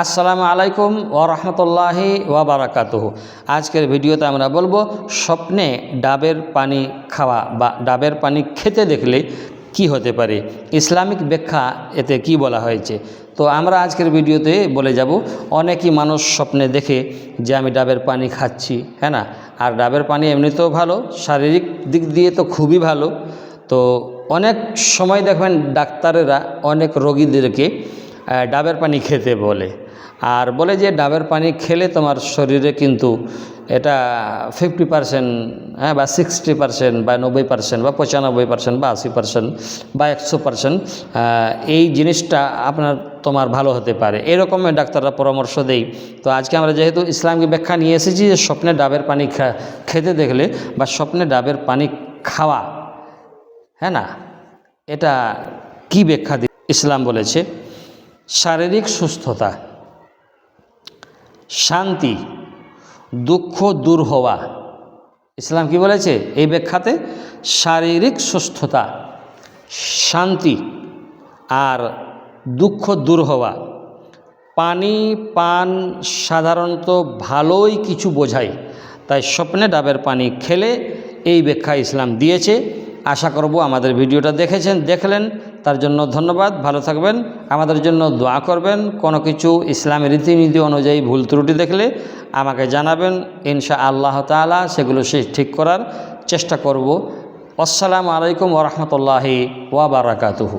আসসালামু আলাইকুম ওরহমতুল্লাহি ওয়াবারাকাতুহু আজকের ভিডিওতে আমরা বলব, স্বপ্নে ডাবের পানি খাওয়া বা ডাবের পানি খেতে দেখলে কি হতে পারে, ইসলামিক ব্যাখ্যা এতে কি বলা হয়েছে? তো আমরা আজকের ভিডিওতে বলে যাব, অনেকই মানুষ স্বপ্নে দেখে যে আমি ডাবের পানি খাচ্ছি হ্যাঁ না? আর ডাবের পানি এমনিতেও ভালো, শারীরিক দিক দিয়ে তো খুবই ভালো। তো অনেক সময় দেখবেন ডাক্তারেরা অনেক রোগীদেরকে ডাবের পানি খেতে বলে। আর বলে যে ডাবের পানি খেলে তোমার শরীরে কিন্তু এটা ফিফটি পারসেন্ট হ্যাঁ বা সিক্সটি পারসেন্ট বা নব্বই পারসেন্ট বা পঁচানব্বই পারসেন্ট বা আশি পারসেন্ট বা একশো পারসেন্ট এই জিনিসটা আপনার তোমার ভালো হতে পারে। এরকমের ডাক্তাররা পরামর্শ দেই। তো আজকে আমরা যেহেতু ইসলামকে ব্যাখ্যা নিয়ে এসেছি যে স্বপ্নে ডাবের পানি খেতে দেখলে বা স্বপ্নে ডাবের পানি খাওয়া হ্যাঁ না? এটা কি ব্যাখ্যা ইসলাম বলেছে, শারীরিক সুস্থতা। শান্তি, দুঃখ দূর হওয়া। ইসলাম কি বলেছে? এই ব্যাখ্যাতে শারীরিক সুস্থতা, শান্তি আর দুঃখ দূর হওয়া। পানি, পান সাধারণত ভালোই কিছু বোঝায়, তাই স্বপ্নে ডাবের পানি খেলে এই ব্যাখ্যা ইসলাম দিয়েছে। আশা করব আমাদের ভিডিওটা দেখেছেন, দেখলেন। তার জন্য ধন্যবাদ, ভালো থাকবেন, আমাদের জন্য দোয়া করবেন, কোনো কিছু ইসলামের রীতিনীতি অনুযায়ী ভুল ত্রুটি দেখলে আমাকে জানাবেন ইনশা আল্লাহ তালা সেগুলো সে ঠিক করার চেষ্টা করব। আসসালামু আলাইকুম ওরহমতুল্লাহি ওয়াবারাকাতুহু